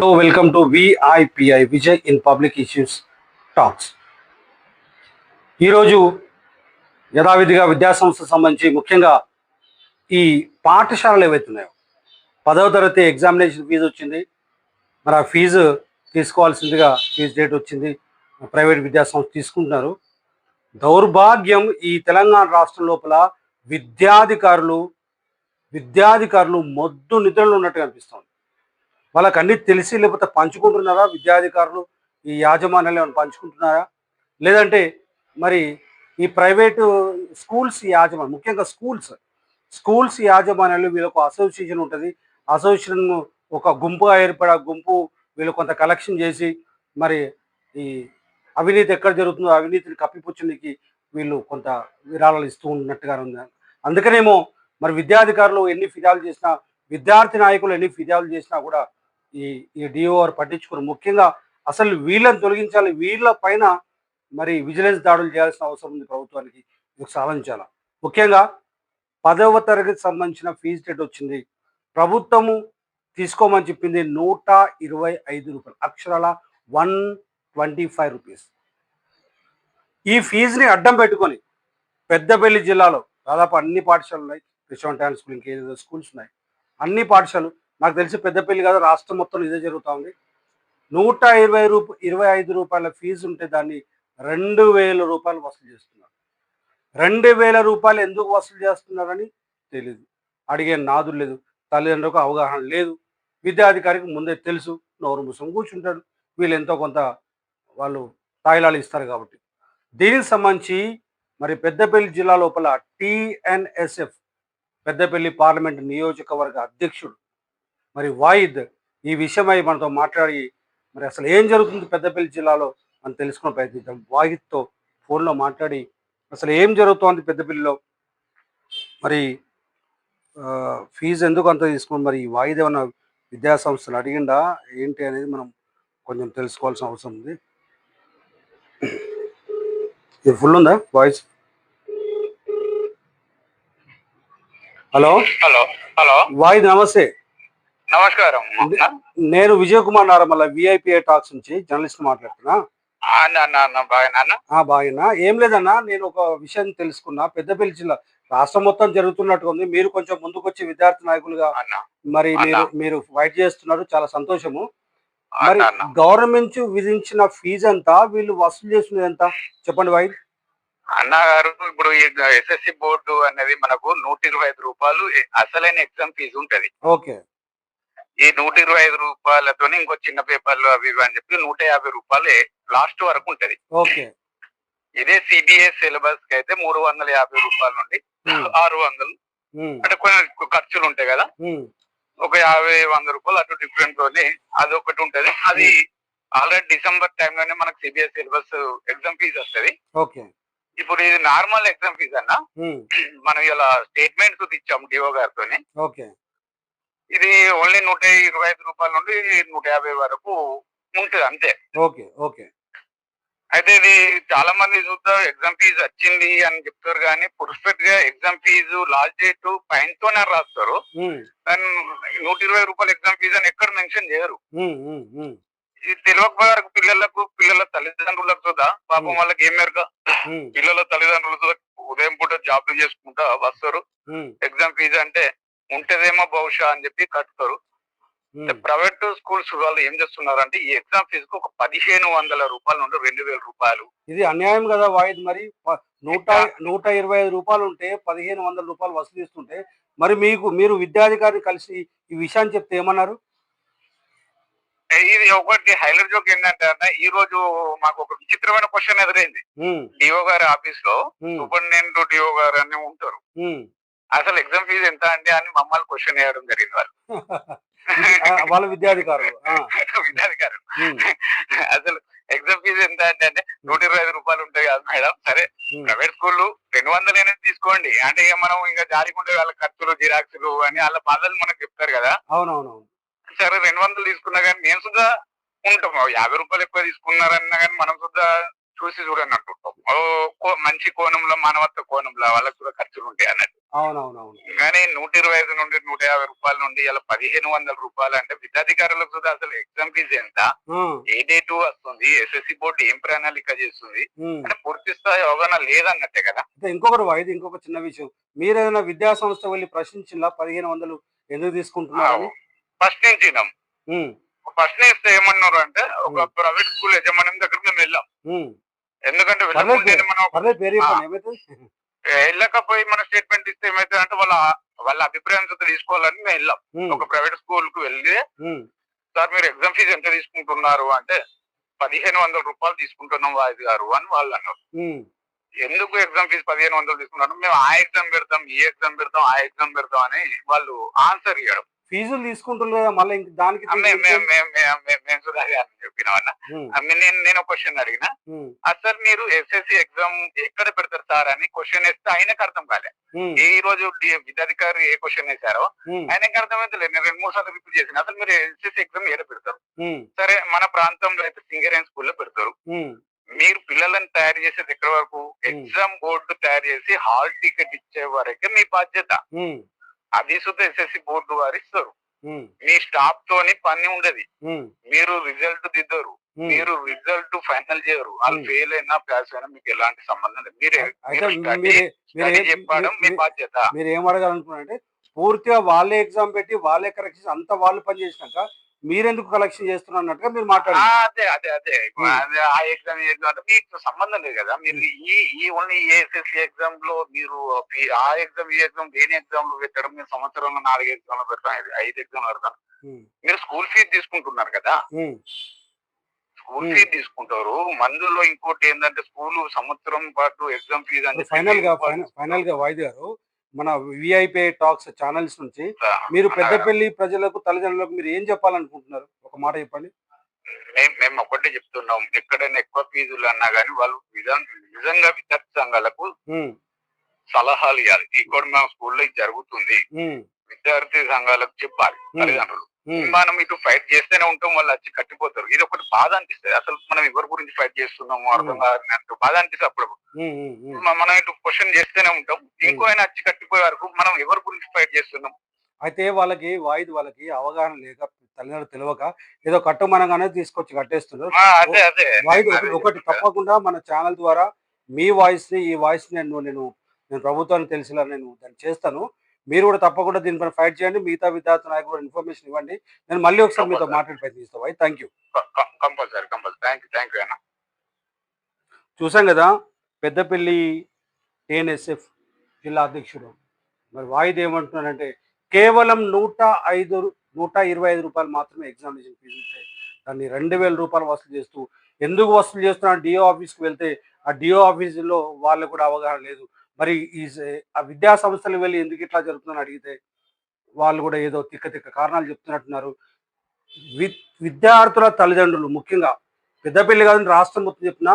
Hello welcome to VIPI Vijay in public issues talks ఈరోజు యథావిధిగా విద్యాసంస్థ సంబంధించి ముఖ్యంగా ఈ పాఠశాలలు ఏవైతున్నాయో పదవ తరగతి ఎగ్జామినేషన్ ఫీజు వచ్చింది. మరి ఆ ఫీజు తీసుకోవాల్సిందిగా ఫీజు డేట్ వచ్చింది. ప్రైవేట్ విద్యాసంస్థ తీసుకుంటున్నారు. దౌర్భాగ్యం ఈ తెలంగాణ రాష్ట్రం లోపల విద్యాధికారులు విద్యాధికారులు మొద్దు నిధులు ఉన్నట్టుగా అనిపిస్తుంది. వాళ్ళకి అన్ని తెలిసి లేకపోతే పంచుకుంటున్నారా విద్యాధికారులు? ఈ యాజమాన్యాలు ఏమైనా పంచుకుంటున్నారా? లేదంటే మరి ఈ ప్రైవేటు స్కూల్స్ యాజమాన్యం ముఖ్యంగా స్కూల్స్ స్కూల్స్ యాజమాన్యాలు వీళ్ళకు అసోసియేషన్ ఉంటుంది. అసోసియేషన్ ఒక గుంపుగా ఏర్పడే గుంపు వీళ్ళు కొంత కలెక్షన్ చేసి మరి ఈ అవినీతి ఎక్కడ జరుగుతుందో అవినీతిని కప్పిపుచ్చడానికి వీళ్ళు కొంత విరాళాలు ఇస్తూ ఉన్నట్టుగా ఉంది. అందుకనేమో మరి విద్యాధికారులు ఎన్ని ఫిర్యాదులు చేసినా విద్యార్థి నాయకులు ఎన్ని ఫిర్యాదులు చేసినా కూడా ఈ ఈ డిఓఆర్ పట్టించుకోరు. ముఖ్యంగా అసలు వీళ్ళని తొలగించాలి. వీళ్ళ పైన మరి విజిలెన్స్ దాడులు చేయాల్సిన అవసరం ఉంది ప్రభుత్వానికి. ఇది సాధించాల ముఖ్యంగా పదవ తరగతి సంబంధించిన ఫీజు రేట్ వచ్చింది. ప్రభుత్వము తీసుకోమని చెప్పింది నూట ఇరవై ఐదు రూపాయలు. అక్షరాల వన్ ట్వంటీ ఫైవ్ రూపీస్. ఈ ఫీజుని అడ్డం పెట్టుకొని పెద్దపల్లి జిల్లాలో దాదాపు అన్ని పాఠశాలలు ఉన్నాయి. కృష్ణ టైమ్ స్కూల్ ఇంకేదో స్కూల్స్ ఉన్నాయి. అన్ని పాఠశాలలు నాకు తెలిసి పెద్దపల్లి కాదు రాష్ట్రం మొత్తం ఇదే జరుగుతూ ఉంది. నూట ఇరవై రూప ఇరవై ఐదు రూపాయల ఫీజు ఉంటే దాన్ని రెండు వేల రూపాయలు వసూలు చేస్తున్నారు. రెండు వేల రూపాయలు ఎందుకు వసూలు చేస్తున్నారని తెలియదు అడిగే నాదు లేదు తల్లిదండ్రులకు అవగాహన లేదు. విద్యాధికారికి ముందే తెలుసు నోరు ముసం కూర్చుంటాడు. వీళ్ళు ఎంతో కొంత వాళ్ళు తాయిలాలు ఇస్తారు కాబట్టి. దీనికి సంబంధించి మరి పెద్దపల్లి జిల్లా లోపల టిఎన్ఎస్ఎఫ్ పెద్దపల్లి పార్లమెంట్ నియోజకవర్గ అధ్యక్షుడు మరి వాయిద్ ఈ విషయమై మనతో మాట్లాడి మరి అసలు ఏం జరుగుతుంది పెద్దపల్లి జిల్లాలో మనం తెలుసుకునే ప్రయత్నిద్దాం. వాయిద్తో ఫోన్లో మాట్లాడి అసలు ఏం జరుగుతోంది పెద్దపల్లిలో? మరి ఫీజు ఎందుకు అంత తీసుకుని మరి ఈ వాయిదా ఏమన్నా విద్యా సంస్థలు అడిగిండా? ఏంటి అనేది మనం కొంచెం తెలుసుకోవాల్సిన అవసరం ఉంది. ఇది ఫుల్ ఉందా voice? Hello? Hello hello. Wahid నమస్తే. నమస్కారం. నేను విజయ్ కుమార్ నారమల్ల విఐపిఐ టాక్స్ నుంచి జర్నలిస్ట్ మాట్లాడుతున్నా. బాగా ఏం లేదన్నా నేను ఒక విషయం తెలుసుకున్నా. పెద్దపల్లి జిల్లా రాష్ట్రం మొత్తం జరుగుతున్నట్టుగా ఉంది. మీరు కొంచెం ముందుకొచ్చి విద్యార్థి నాయకులుగా అన్న మరి. మీరు మీరు ఫైట్ చేస్తున్నారు. చాలా సంతోషము. మరి గవర్నమెంట్ విధించిన ఫీజు ఎంత? వీళ్ళు వసూలు చేస్తున్నది ఎంత? చెప్పండి వైద్ అన్న గారు ఇప్పుడు ఎస్ఎస్సి బోర్డు అనేది మనకు నూట ఇరవై ఐదు రూపాయలు అసలైన ఎగ్జామ్ ఫీజు ఉంటది. ఓకే. ఈ నూట ఇరవై ఐదు రూపాయలతో ఇంకో చిన్న పేపర్లు అవి ఇవి అని చెప్పి నూట యాభై రూపాయలే లాస్ట్ వరకు ఉంటది. ఓకే. ఇదే సిబిఎస్ సిలబస్కి అయితే మూడు వందల యాభై రూపాయల నుండి ఆరు వందలు. అంటే కొన్ని ఖర్చులు ఉంటాయి కదా. ఒక యాభై వంద రూపాయలు అటు డిఫరెంట్ తోని అది ఒకటి ఉంటది. అది ఆల్రెడీ డిసెంబర్ టైంలోనే మనకు సిబిఎస్ సిలబస్ ఎగ్జామ్ ఫీజు వస్తది. ఓకే. ఇప్పుడు ఇది నార్మల్ ఎగ్జామ్ ఫీజు అన్న మనం ఇలా స్టేట్మెంట్స్ ఇచ్చాం డిఓ గారితో ఓకే. ఇది ఓన్లీ నూట ఇరవై ఐదు రూపాయల నుండి నూట యాభై వరకు ఉంటుంది అంతే. Okay okay. అయితే ఇది చాలా మంది చూద్దాం ఎగ్జామ్ ఫీజు వచ్చింది అని చెప్తారు కానీ పర్ఫెక్ట్గా ఎగ్జామ్ ఫీజు లాస్ట్ డేట్ పైన తోనే రాస్తారు. నూట ఇరవై రూపాయల ఎగ్జామ్ ఫీజు అని ఎక్కడ మెన్షన్ చేయరు. తెలియకపోయారు పిల్లలకు పిల్లల తల్లిదండ్రులకు చూద్దా? పాపం వాళ్ళకి ఏం మేరక? పిల్లల తల్లిదండ్రులతో ఉదయం పూట జాబ్లు చేసుకుంటా వస్తారు. ఎగ్జామ్ ఫీజు అంటే ఉంటదేమో బహుశా అని చెప్పి కట్టుతారు. ప్రైవేట్ స్కూల్స్ వాళ్ళు ఏం చేస్తున్నారు అంటే ఈ ఎగ్జామ్ ఫీజుకు ఒక పదిహేను వందల రూపాయల నుండి రెండు వేల రూపాయలు. ఇది అన్యాయం కదా వాయిద్ మరి. నూట నూట ఇరవై ఐదు రూపాయలు ఉంటే పదిహేను వందల రూపాయలు వసూలు చేస్తుంటే మరి మీకు మీరు విద్యాధికారిని కలిసి ఈ విషయాన్ని చెప్తే ఏమన్నారు? ఇది ఒకటి హైలైట్ జోక్ ఏంటంటే అన్న ఈ రోజు మాకు ఒక విచిత్రమైన క్వశ్చన్ ఎదురైంది. డిఓ గారి ఆఫీస్లో సూపరింటెండెంట్ డిఓ గారు అని ఉంటారు. అసలు ఎగ్జామ్ ఫీజు ఎంత అండి అని మమ్మల్ని క్వశ్చన్ వేయడం జరిగింది వాళ్ళు. వాళ్ళ విద్యాధికారులు ఆ, విద్యాధికారు ఉమ్, అసలు ఎగ్జామ్ ఫీజు ఎంత అంటే అంటే నూట ఇరవై ఐదు రూపాయలు ఉంటాయి కదా మేడం. సరే ప్రైవేట్ స్కూల్ రెండు వందలు అనేది తీసుకోండి. అంటే ఇక మనం ఇంకా జారికుంటే వాళ్ళ ఖర్చులు జిరాక్సులు అని వాళ్ళ బాధలు మనకు చెప్తారు కదా. అవునవునవును. సరే రెండు వందలు తీసుకున్నా కానీ మేము సుద్ధా ఉంటాం. యాభై రూపాయలు ఎక్కువ తీసుకున్నారన్నా కానీ మనం సుద్ధా చూసి చూడని అంటుంటాం ఓ మంచి కోణంలో మానవత్వ కోణంలో వాళ్ళకి కూడా ఖర్చులు ఉంటాయి అన్నట్టు. అవునవునవును. కానీ నూట ఇరవై ఐదు నుండి నూట యాభై రూపాయల నుండి ఇలా పదిహేను వందల రూపాయలు అంటే విద్యాధికారులకు కూడా అసలు ఎగ్జామ్ ఫీజు ఎంత? ఏ డేట్ వస్తుంది? ఎస్ఎస్సి బోర్డు ఏం ప్రణాళిక చేస్తుంది? అంటే పూర్తి స్థాయి అవగాహన లేదన్నట్టే కదా. ఇంకొకటి వైద్య ఇంకొక చిన్న విషయం. మీరు ఏదైనా విద్యా సంస్థ వెళ్ళి ప్రశ్నించిలా పదిహేను వందలు ఎందుకు తీసుకుంటున్నారు. ఫస్ట్ నుంచి ఏమన్నారు అంటే ఒక ప్రైవేట్ స్కూల్ యజమాని దగ్గర మేము వెళ్ళాం. ఎందుకంటే వెళ్ళకపోయి మన స్టేట్మెంట్ ఇస్తే ఏమైతే అంటే వాళ్ళ వాళ్ళ అభిప్రాయం తీసుకోవాలని మేము వెళ్ళాం. ఒక ప్రైవేట్ స్కూల్కు వెళ్ళి సార్ మీరు ఎగ్జామ్ ఫీజు ఎంత తీసుకుంటున్నారు? అంటే పదిహేను వందల రూపాయలు తీసుకుంటున్నాం వాయిస్ గారు అని వాళ్ళు అన్నారు. ఎందుకు ఎగ్జామ్ ఫీజు పదిహేను వందలు తీసుకున్నారు మేము ఆ ఎగ్జామ్ పెడతాం ఈ ఎగ్జామ్ పెడతాం ఆ ఎగ్జామ్ పెడతాం అని వాళ్ళు ఆన్సర్ ఇవ్వడం ఫీజులు తీసుకుంటున్నారు కదా మళ్ళీ ఇంక దానికి మేము సుధా నేను నేను క్వశ్చన్ అడిగిన. సార్ మీరు ఎస్ఎస్సి ఎగ్జామ్ ఎక్కడ పెడతారు సార్ అని క్వశ్చన్ వేస్తే ఆయనకు అర్థం కాలే. ఈ రోజు విద్యాధికారి ఏ క్వశ్చన్ వేశారో ఆయనకి అర్థమైతే నేను రెండు మూడు సార్లు రిపీట్ చేసిన. అసలు మీరు ఎస్ఎస్సి ఎగ్జామ్ ఏడ పెడతారు? సరే మన ప్రాంతంలో అయితే సింగరేన్ స్కూల్లో పెడతారు. మీరు పిల్లలను తయారు చేసేది ఎక్కడి వరకు? ఎగ్జామ్ బోర్డు తయారు చేసి హాల్ టికెట్ ఇచ్చే వరకే మీ బాధ్యత. అది సుద్ధ ఎస్ఎస్సి బోర్డు వారు ఇస్తారు. మీ స్టాఫ్ తోని పని ఉండదు. మీరు రిజల్ట్ దిద్దరు. మీరు రిజల్ట్ ఫైనల్ చేయరు. వాళ్ళు. ఫెయిల్ అయినా పాస్ అయినా మీకు ఎలాంటి సంబంధం లేదు. మీరు చెప్పడం మీ బాధ్యత. మీరు ఏం అడగాలనుకున్నారంటే పూర్తిగా వాళ్ళే ఎగ్జామ్ పెట్టి వాళ్ళే కరెక్షన్ అంతా వాళ్ళు పని చేసినాక మీరెందుకు కలెక్షన్ చేస్తున్నారు అన్నట్టుగా మీరు మాట్లాడారు అదే అదే ఆ ఎగ్జామ్ అంటే మీకు సంబంధం లేదు కదా. మీరు ఈ ఈ ఓన్లీ ఏఎస్ఎస్సి ఎగ్జామ్లో మీరు ఆ ఎగ్జామ్ ఈ ఎగ్జామ్ దేని ఎగ్జామ్లో పెట్టడం? మీరు సంవత్సరంలో నాలుగు ఎగ్జామ్లో పెడతాం ఐదు- ఎగ్జామ్ పెడతాం మీరు స్కూల్ ఫీజు తీసుకుంటున్నారు కదా. స్కూల్. ఫీజు తీసుకుంటారు. మందులో ఇంకోటి ఏంటంటే స్కూల్ సంవత్సరం పాటు ఎగ్జామ్ ఫీజు చెప్పి ఫైనల్గా ఫైనల్- గా వాయిదా గారు మన విఐపి టాక్స్ ఛానల్స్ నుంచి మీరు పెద్దపల్లి ప్రజలకు తల్లిదండ్రులకు మీరు ఏం చెప్పాలనుకుంటున్నారు? ఒక మాట చెప్పండి. మేము మేము ఒకటే చెప్తున్నాం. ఎక్కడైనా ఎక్కువ ఫీజులు అన్నా కానీ వాళ్ళు నిజం నిజంగా విద్యార్థి సంఘాలకు సలహాలు ఇవ్వాలి ఈ కూడా మా స్కూల్లో జరుగుతుంది. విద్యార్థి సంఘాలకు చెప్పాలి. తల్లిదండ్రులు. మనం ఇటు ఫైట్ చేస్తూనే ఉంటాం వాళ్ళు వచ్చి కట్టిపోతారు. ఇది ఒకటి బాధ అనిపిస్తుంది. అసలు మనం ఎవరి గురించి ఫైట్ చేస్తున్నాము అర్థం కాదు బాధ అనిపిస్తుంది అప్పుడు. మనం ఇటు క్వశ్చన్ చేస్తూనే ఉంటాం. ఇంకో ఆయన వచ్చి కట్టిపోయే వరకు మనం ఎవరి గురించి ఫైట్ చేస్తున్నాం? అయితే వాళ్ళకి వాయిదు వాళ్ళకి అవగాహన లేక తల్లిదండ్రులు తెలియక ఏదో కట్టమనగానే తీసుకొచ్చి కట్టేస్తున్నారు. వాయిదు ఒకటి-. తప్పకుండా మన ఛానల్ ద్వారా మీ వాయిస్ని ఈ వాయిస్ నేను నేను నేను ప్రభుత్వానికి తెలిసేలా నేను దాన్ని చేస్తాను. మీరు కూడా తప్పకుండా దీనిపైన ఫైట్ చేయండి. మిగతా విద్యార్థి నాయకులు కూడా ఇన్ఫర్మేషన్ ఇవ్వండి. నేను మళ్ళీ ఒకసారి మీతో. మాట్లాడి ప్రయత్నిస్తాను why thank you compulsory compulsory. Thank you thank you అన్న. చూసాం కదా పెద్దపల్లి టిఎన్ఎస్ఎఫ్ జిల్లా అధ్యక్షుడు. మరి వాయిదా ఏమంటున్నారంటే కేవలం నూట ఐదు నూట ఇరవై ఐదు రూపాయలు మాత్రమే ఎగ్జామినేషన్ ఫీజు ఉంటాయి దాన్ని రెండు వేల రూపాయలు వసూలు చేస్తూ ఎందుకు వసూలు చేస్తున్నా? డిఓ ఆఫీస్కి వెళ్తే ఆ డిఓ ఆఫీసులో వాళ్ళకు కూడా అవగాహన లేదు. మరి ఈ ఆ విద్యా సంస్థలు వెళ్ళి ఎందుకు ఇట్లా జరుగుతుందని అడిగితే వాళ్ళు కూడా ఏదో తిక్క తిక్క కారణాలు చెప్తున్నట్టున్నారు. వి విద్యార్థుల తల్లిదండ్రులు ముఖ్యంగా పెద్దపల్లి కాదని రాష్ట్రం మొత్తం చెప్పిన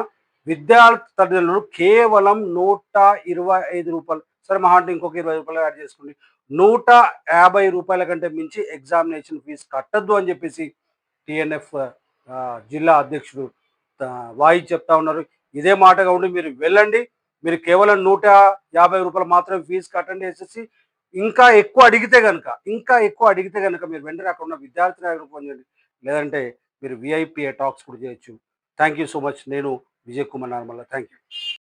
విద్యార్థి తల్లిదండ్రులు కేవలం నూట ఇరవై ఐదు రూపాయలు సరే మహా అంటే ఇంకొక ఇరవై రూపాయలు యాడ్ చేసుకోండి నూట యాభై రూపాయల కంటే మించి ఎగ్జామినేషన్ ఫీజు కట్టద్దు అని చెప్పేసి టిఎన్ఎఫ్ జిల్లా అధ్యక్షుడు వాయి చెప్తా ఉన్నారు. ఇదే మాటగా ఉండి మీరు వెళ్ళండి. మీరు కేవలం నూట యాభై రూపాయలు మాత్రమే ఫీజు కట్టండి వేసేసి ఇంకా ఎక్కువ అడిగితే కనుక ఇంకా ఎక్కువ అడిగితే కనుక మీరు వెంటనే అక్కడ ఉన్న విద్యార్థి నాయకులు పొందండి లేదంటే మీరు విఐపి టాక్స్ కూడా చేయొచ్చు. థ్యాంక్ యూ సో మచ్ నేను Vijay Kumar normal thank you